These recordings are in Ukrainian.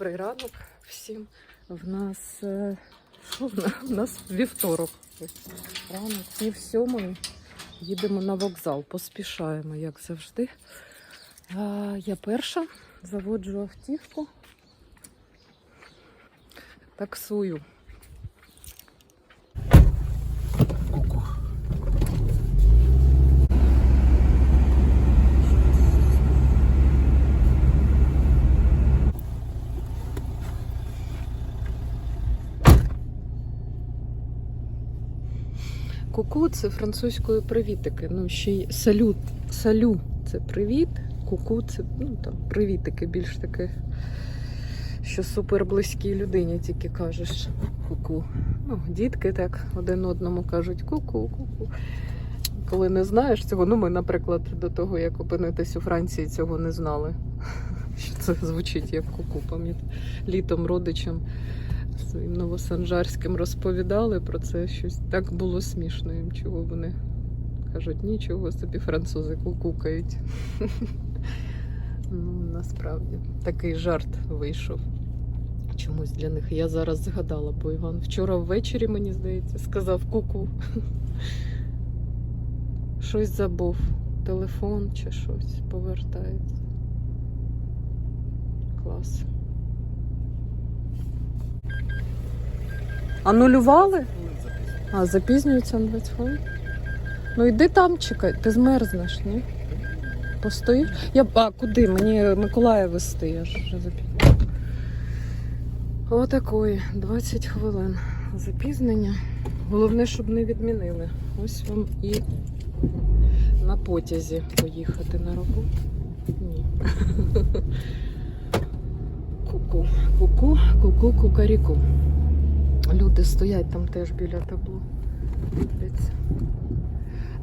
Добрий ранок всім. В нас, е, що в нас? Вівторок. Ранок, пів сьомої. Їдемо на вокзал, поспішаємо, як завжди. А, я перша заводжу автівку. Таксую. Куку це французькою привітики. Ну, ще й салют. Салю це привіт. Куку це ну, там, привітики більш таке, що супер близькій людині тільки кажеш куку. Ну, дітки так один одному кажуть ку-ку, ку-ку. Коли не знаєш цього, ну ми, наприклад, до того, як опинитись у Франції, цього не знали. Що це звучить як куку, пам'ятаю. Літом родичам своїм новосанжарським розповідали про це щось. Так було смішно їм, чого вони кажуть, нічого собі французи кукукають. Ну, насправді такий жарт вийшов. Чомусь для них. Я зараз згадала, бо Іван вчора ввечері, мені здається, сказав куку. Щось забув. Телефон чи щось повертається. Клас. Анулювали? А, запізнюється на 20 хвилин? Ну йди там чекай, ти змерзнеш, ні? Постоїш? Я, а куди? Мені Миколая вести, я ж вже запізнюю. Отакої, 20 хвилин запізнення. Головне, щоб не відмінили. Ось вам і на потязі поїхати на роботу. Ні. Ку-ку, ку-ку, ку-ку, кукаріку. Люди стоять там теж біля табло.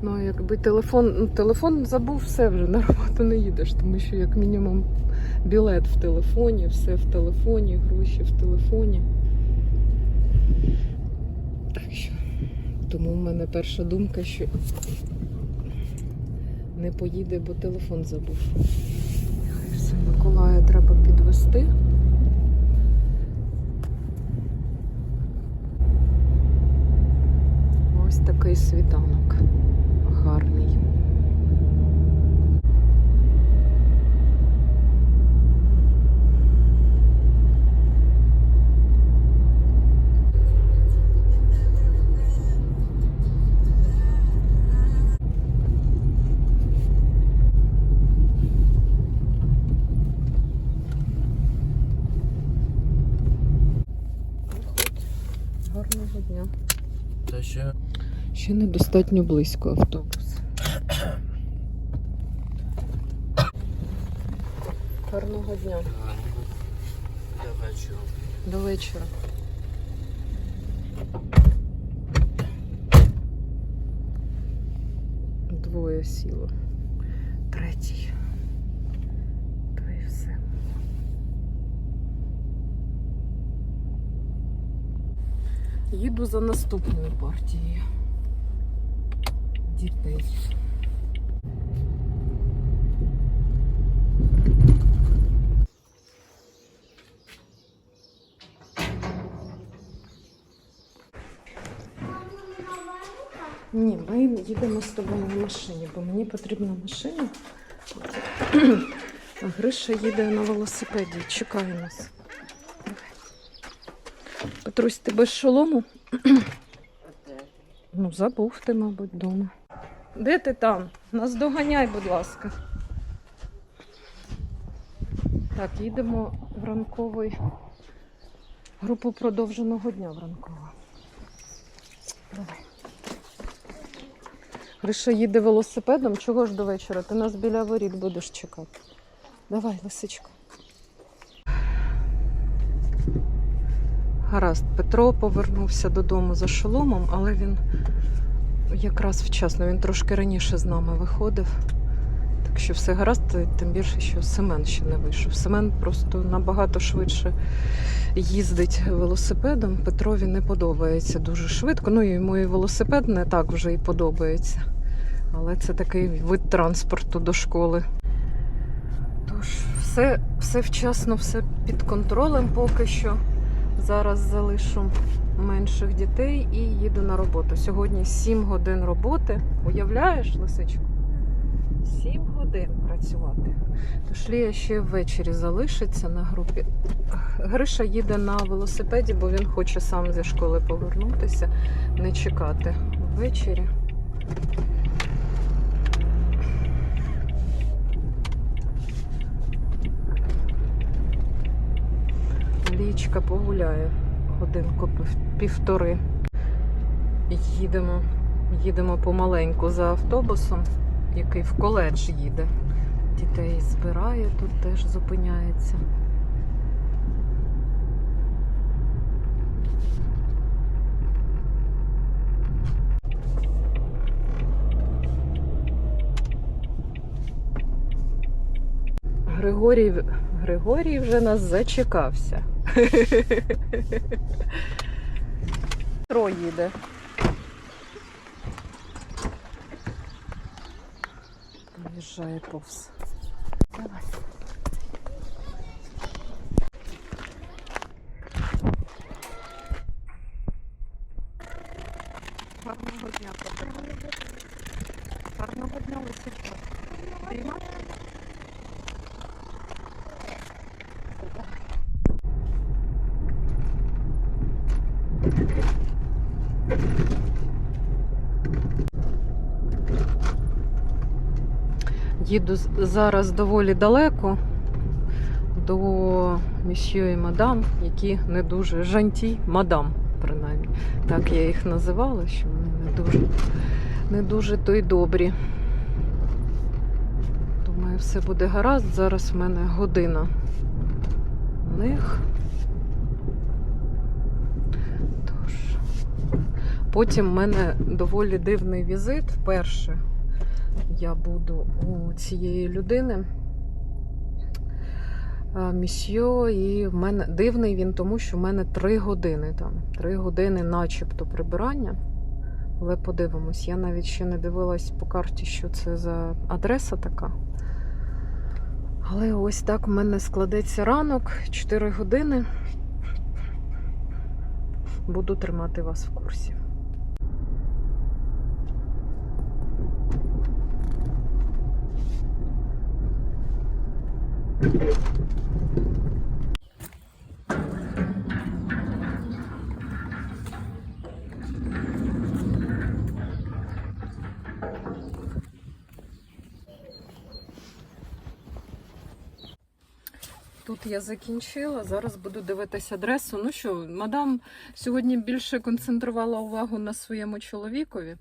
Ну, якби телефон, ну, телефон забув все вже, на роботу не їдеш, тому що як мінімум білет в телефоні, все в телефоні, гроші в телефоні. Так що, тому в мене перша думка, що не поїде, бо телефон забув. Все Миколая треба підвести. Ось такий світанок гарний. Гарного дня. Та ще Ще недостатньо близько автобус. Гарного дня. для вечора. До вечора. Двоє сіло. Третій. То і все. Їду за наступною партією. Дітей. Ні, ми їдемо з тобою на машині, бо мені потрібна машина. А Гриша їде на велосипеді, чекає нас. Петрусь, ти без шолому? Ну, забув ти, мабуть, вдома. Де ти там? Нас доганяй, будь ласка. Так, їдемо в ранковий групу продовженого дня в ранкову. Давай. Гриша їде велосипедом. Чого ж до вечора? Ти нас біля воріт будеш чекати. Давай, лисичко. Гаразд, Петро повернувся додому за шоломом, але він якраз вчасно, він трошки раніше з нами виходив. Так що все гаразд, тим більше, що Семен ще не вийшов. Семен просто набагато швидше їздить велосипедом. Петрові не подобається дуже швидко. Ну йому і велосипед не так вже і подобається. Але це такий вид транспорту до школи. Тож, все. все, вчасно, все під контролем поки що. Зараз залишу менших дітей і їду на роботу. Сьогодні 7 годин роботи. Уявляєш, лисичку? 7 годин працювати. Тож Лія ще ввечері залишиться на групі. Гриша їде на велосипеді, бо він хоче сам зі школи повернутися, не чекати ввечері. Лічка погуляє годинку пів- півтори. Їдемо, їдемо помаленьку за автобусом, який в коледж їде. Дітей збирає, тут теж зупиняється. Григорій, Григорій вже нас зачекався. Метро їде. Проїжджає повз. Давай. Гарного дня, подруга. Гарного дня, Лисичка. Приймаєш? Їду зараз доволі далеко до місьє і мадам, які не дуже жанті, мадам, принаймні. Так я їх називала, що вони не дуже, не дуже то й добрі. Думаю, все буде гаразд. Зараз в мене година в них. Тож. Потім в мене доволі дивний візит. Вперше я буду у цієї людини. Місьо, і в мене дивний він, тому що в мене три години там. Три години, начебто, прибирання. Але подивимось, я навіть ще не дивилась по карті, що це за адреса така. Але ось так в мене складеться ранок, 4 години. Буду тримати вас в курсі. Тут я закінчила. Зараз буду дивитися адресу. Ну що, мадам сьогодні більше концентрувала увагу на своєму чоловікові.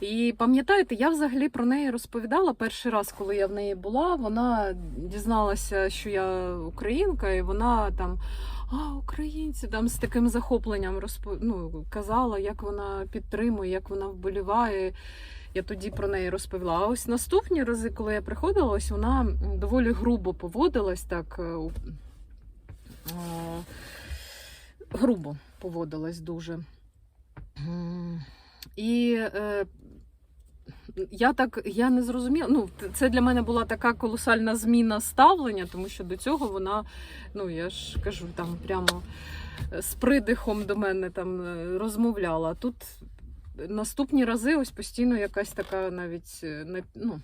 І пам'ятаєте, я взагалі про неї розповідала перший раз, коли я в неї була. Вона дізналася, що я українка, і вона там. А, українці там з таким захопленням розпо... ну, казала, як вона підтримує, як вона вболіває. Я тоді про неї розповіла. А ось наступні рази, коли я приходила, ось вона доволі грубо поводилась так. е, е, Грубо поводилась дуже. І е, я так я не зрозуміла. Ну, це для мене була така колосальна зміна ставлення, тому що до цього вона, ну я ж кажу, там прямо е, з придихом до мене там е, розмовляла. Тут наступні рази ось постійно якась така навіть е, ну,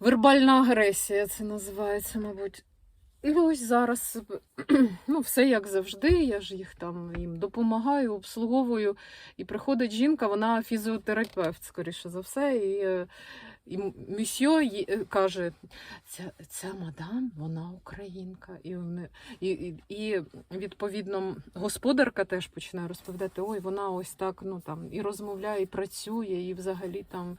вербальна агресія, це називається, мабуть. І ось зараз ну, все як завжди. Я ж їх там їм допомагаю, обслуговую. І приходить жінка, вона фізіотерапевт, скоріше за все. І, е, і місьо е, каже: ця, ця мадам, вона українка. І, і, і відповідно господарка теж починає розповідати: ой, вона ось так ну, там, і розмовляє, і працює, і взагалі там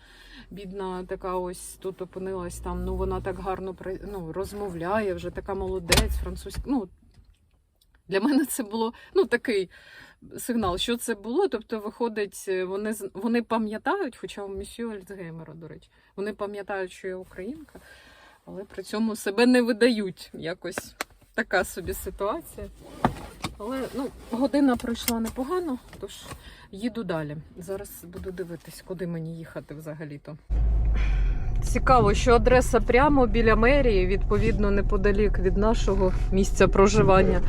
бідна така ось тут опинилась там. Ну вона так гарно ну, розмовляє, вже така молодець, французька. Ну, для мене це було ну, такий сигнал, що це було. Тобто, виходить, вони, з- вони пам'ятають, хоча у місьо Альцгеймера, до речі, вони пам'ятають, що я українка, але при цьому себе не видають. Якось така собі ситуація. Але ну, година пройшла непогано, тож їду далі. Зараз буду дивитись, куди мені їхати взагалі-то. Цікаво, що адреса прямо біля мерії, відповідно, неподалік від нашого місця проживання.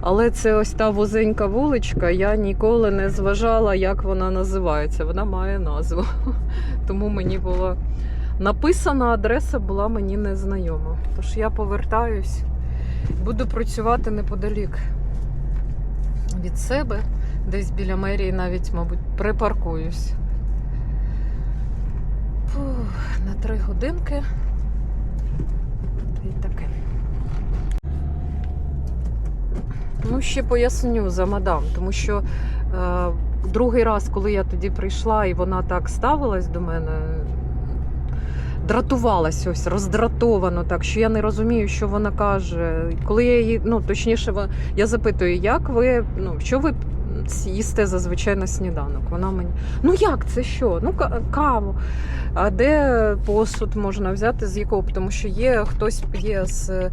Але це ось та вузенька вуличка. Я ніколи не зважала, як вона називається. Вона має назву. Тому мені було написана адреса була мені незнайома. Тож я повертаюсь, буду працювати неподалік від себе, десь біля мерії навіть, мабуть, припаркуюсь. Фух, на три годинки. І таке. Ну, ще поясню за мадам, тому що е, другий раз, коли я тоді прийшла і вона так ставилась до мене, дратувалась ось, роздратовано так, що я не розумію, що вона каже. Коли я її, ну точніше, я запитую, як ви, ну, що ви їсте зазвичай на сніданок? Вона мені, ну як це що? Ну, ка- каву. А де посуд можна взяти з якого? Тому що є хтось п'є з е,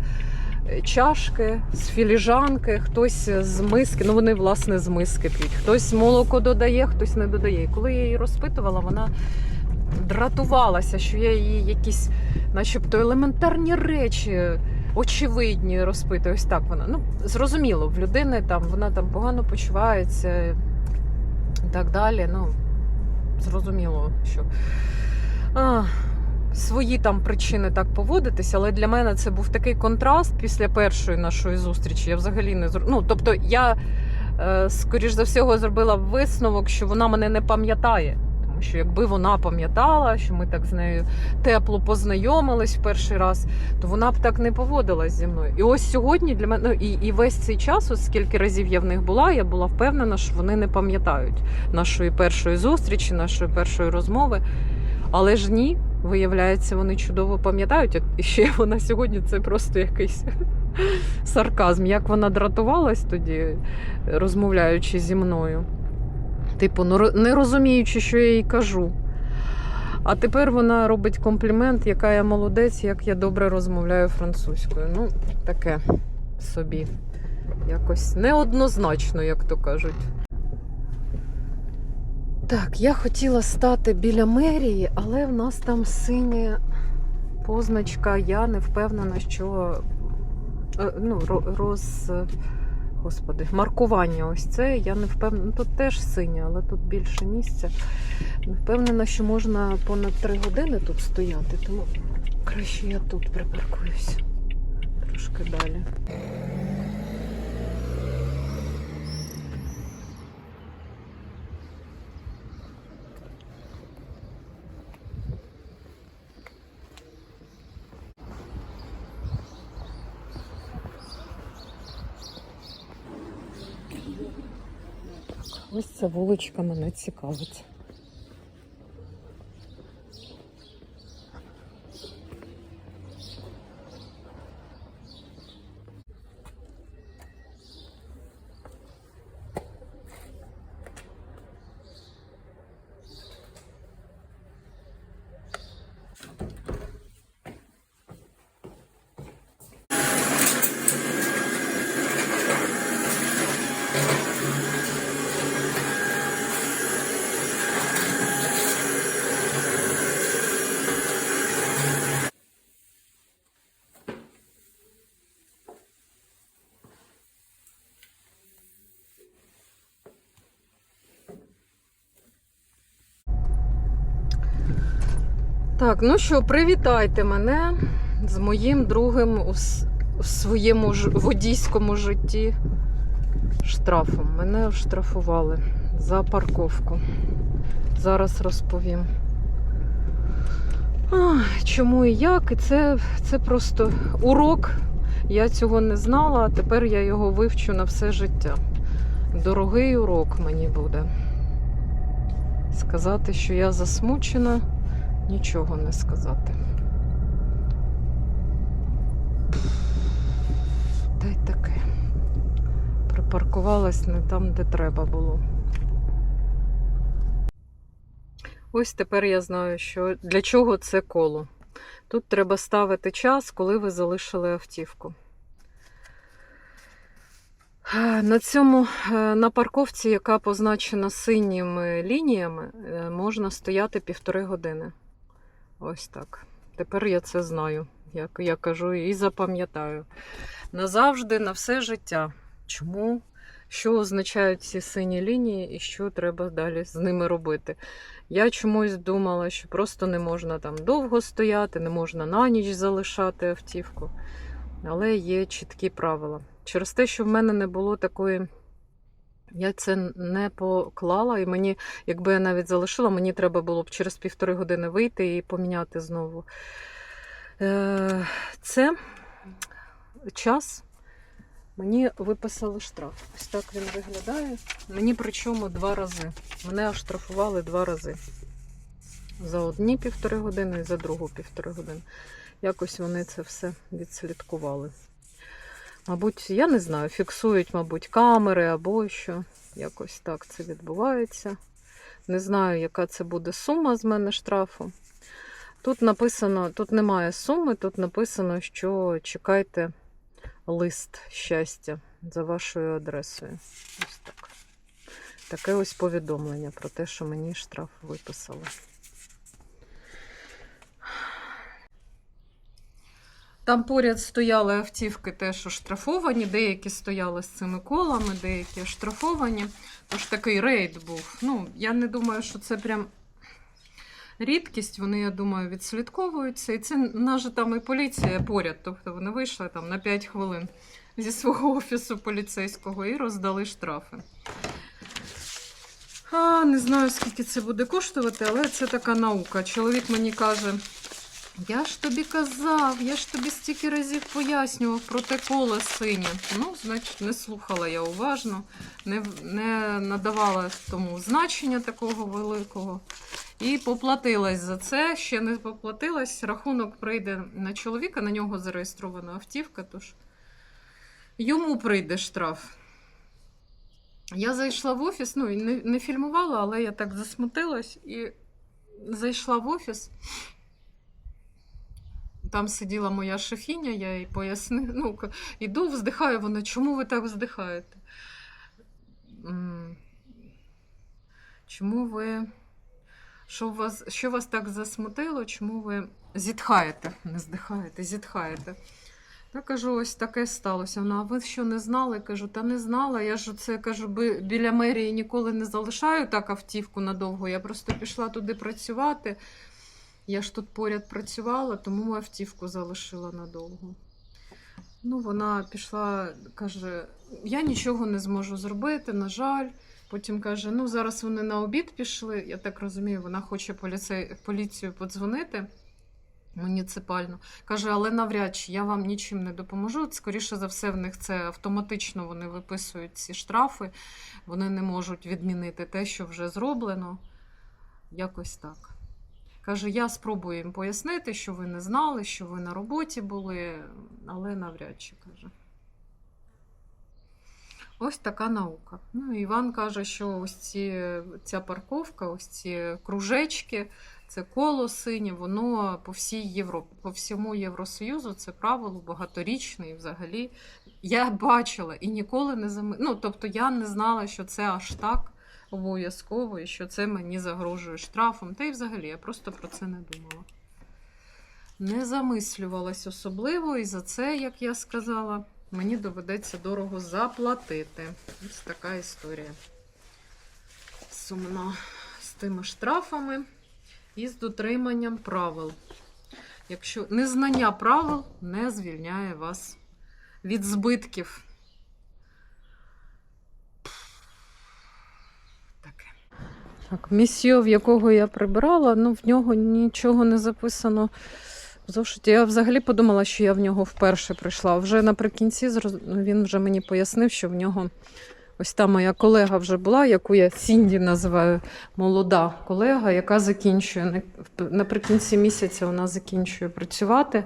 чашки, з філіжанки, хтось з миски. Ну вони власне з миски п'ють. Хтось молоко додає, хтось не додає. І коли я її розпитувала, вона дратувалася, що я її якісь, начебто, елементарні речі. Очевидні розпитую, ось так вона. Ну, зрозуміло, в людини там вона там погано почувається і так далі. Ну, зрозуміло, що а, свої там причини так поводитись, але для мене це був такий контраст після першої нашої зустрічі. Я взагалі не зр- Ну, тобто, я, е, скоріш за всього, зробила висновок, що вона мене не пам'ятає. Що якби вона пам'ятала, що ми так з нею тепло познайомились в перший раз, то вона б так не поводилась зі мною. І ось сьогодні для мене ну, і, і весь цей час, ось скільки разів я в них була, я була впевнена, що вони не пам'ятають нашої першої зустрічі, нашої першої розмови. Але ж ні, виявляється, вони чудово пам'ятають. І ще вона сьогодні це просто якийсь сарказм. Як вона дратувалась тоді, розмовляючи зі мною. Типу, ну, не розуміючи, що я їй кажу. А тепер вона робить комплімент, яка я молодець, як я добре розмовляю французькою. Ну, таке собі. Якось неоднозначно, як то кажуть. Так, я хотіла стати біля мерії, але в нас там синя позначка. Я не впевнена, що е, ну, роз. Господи, маркування ось це. Я не впевнена. Ну, тут теж синя, але тут більше місця. Не впевнена, що можна понад три години тут стояти, тому краще я тут припаркуюсь. Трошки далі. Ось не цікавить. Так, ну що, привітайте мене з моїм другим у, у своєму ж водійському житті штрафом. Мене оштрафували за парковку. Зараз розповім. Ах, чому і як? І це, це просто урок. Я цього не знала, а тепер я його вивчу на все життя. Дорогий урок мені буде. Сказати, що я засмучена нічого не сказати. Та й таке. Припаркувалась не там, де треба було. Ось тепер я знаю, що для чого це коло. Тут треба ставити час, коли ви залишили автівку. На цьому е, на парковці, яка позначена синіми лініями, е, можна стояти півтори години. Ось так. Тепер я це знаю, як я кажу, і запам'ятаю. Назавжди, на все життя. Чому? Що означають ці сині лінії і що треба далі з ними робити? Я чомусь думала, що просто не можна там довго стояти, не можна на ніч залишати автівку. Але є чіткі правила. Через те, що в мене не було такої. Я це не поклала, і мені, якби я навіть залишила, мені треба було б через півтори години вийти і поміняти знову. Е, Це час. Мені виписали штраф. Ось так він виглядає. Мені причому два рази. Мене оштрафували два рази. За одні півтори години і за другу півтори години. Якось вони це все відслідкували. Мабуть, я не знаю, фіксують, мабуть, камери або що. Якось так це відбувається. Не знаю, яка це буде сума з мене штрафу. Тут написано, тут немає суми, тут написано, що чекайте лист щастя за вашою адресою. Ось так. Таке ось повідомлення про те, що мені штраф виписали. Там поряд стояли автівки теж оштрафовані, деякі стояли з цими колами, деякі оштрафовані. Тож такий рейд був. Ну, я не думаю, що це прям рідкість. Вони, я думаю, відслідковуються. І це наша там і поліція поряд. Тобто вони вийшли там на 5 хвилин зі свого офісу поліцейського і роздали штрафи. А, не знаю, скільки це буде коштувати, але це така наука. Чоловік мені каже. Я ж тобі казав, я ж тобі стільки разів пояснював про те коло синє. Ну, значить, не слухала я уважно, не, не надавала тому значення такого великого. І поплатилась за це. Ще не поплатилась. Рахунок прийде на чоловіка, на нього зареєстрована автівка, тож йому прийде штраф. Я зайшла в офіс, ну не, не фільмувала, але я так засмутилась і зайшла в офіс. Там сиділа моя шефіня, я їй пояснила. Ну, іду, вздихаю, вона, чому ви так вздихаєте? Чому ви. Що вас, що вас так засмутило? Чому ви зітхаєте? Не здихаєте, зітхаєте. Я кажу, ось таке сталося. Вона, а ви що не знали? Кажу, та не знала. Я ж це кажу, біля мерії ніколи не залишаю так автівку надовго. Я просто пішла туди працювати. Я ж тут поряд працювала, тому автівку залишила надовго. Ну, вона пішла, каже, я нічого не зможу зробити, на жаль. Потім каже: ну, зараз вони на обід пішли. Я так розумію, вона хоче поліцей, поліцію подзвонити муніципальну. Каже, але навряд чи я вам нічим не допоможу. Скоріше за все, в них це автоматично вони виписують ці штрафи, вони не можуть відмінити те, що вже зроблено. Якось так. Каже, я спробую їм пояснити, що ви не знали, що ви на роботі були, але навряд чи каже. Ось така наука. Ну, Іван каже, що ось ці, ця парковка, ось ці кружечки, це коло синє, воно по всій Європі, по всьому Євросоюзу це правило багаторічне і взагалі. Я бачила і ніколи не зами... Ну, тобто я не знала, що це аж так обов'язково, і що це мені загрожує штрафом. Та й взагалі я просто про це не думала. Не замислювалась особливо, і за це, як я сказала, мені доведеться дорого заплатити. Ось така історія. Сумна з тими штрафами і з дотриманням правил. Якщо незнання правил не звільняє вас від збитків. Так, місьо, в якого я прибирала, ну в нього нічого не записано. в зошиті. Я взагалі подумала, що я в нього вперше прийшла. Вже наприкінці ну, він вже мені пояснив, що в нього ось та моя колега вже була, яку я Сінді називаю, молода колега, яка закінчує наприкінці місяця вона закінчує працювати.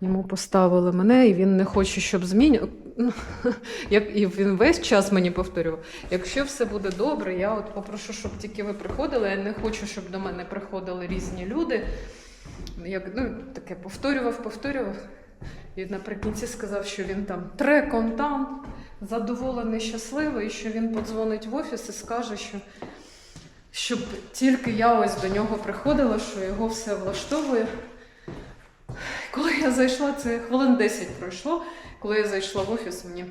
Йому поставили мене, і він не хоче, щоб змінював. Ну, як і він весь час мені повторював, якщо все буде добре, я от попрошу, щоб тільки ви приходили. Я не хочу, щоб до мене приходили різні люди. Як, ну, таке повторював, повторював. І наприкінці сказав, що він там тре контант, задоволений, щасливий, що він подзвонить в офіс і скаже, що щоб тільки я ось до нього приходила, що його все влаштовує. коли я зайшла, це хвилин 10 пройшло. Коли я зайшла в офіс, мені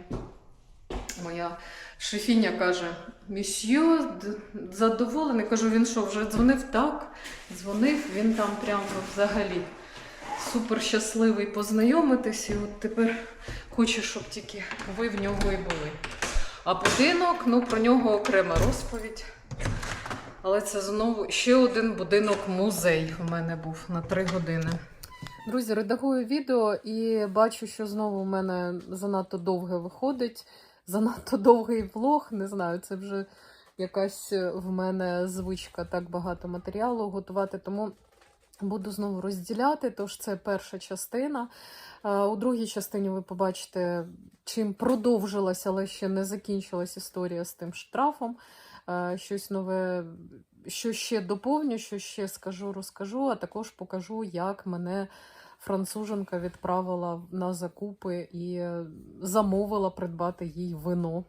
моя шефіня каже: Місьє, д- задоволений. Кажу, він що, вже дзвонив так? Дзвонив, він там прямо взагалі супер щасливий познайомитись. І от тепер хоче, щоб тільки ви в нього і були. А будинок, ну про нього окрема розповідь. Але це знову ще один будинок-музей у мене був на три години. Друзі, редагую відео і бачу, що знову в мене занадто довге виходить. Занадто довгий влог. Не знаю, це вже якась в мене звичка так багато матеріалу готувати. Тому буду знову розділяти. Тож це перша частина. Е, У другій частині ви побачите, чим продовжилася, але ще не закінчилась історія з тим штрафом. Е, Щось нове, що ще доповню, що ще скажу, розкажу, а також покажу, як мене француженка відправила на закупи і е, замовила придбати їй вино.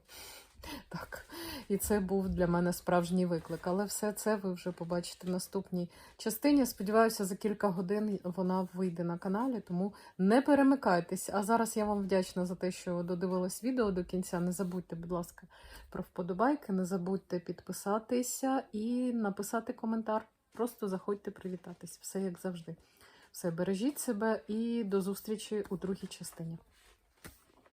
Так, і це був для мене справжній виклик. Але все це ви вже побачите в наступній частині. Сподіваюся, за кілька годин вона вийде на каналі, тому не перемикайтесь. А зараз я вам вдячна за те, що додивились відео до кінця. Не забудьте, будь ласка, про вподобайки, не забудьте підписатися і написати коментар. Просто заходьте привітатись. Все як завжди. Все, бережіть себе і до зустрічі у другій частині.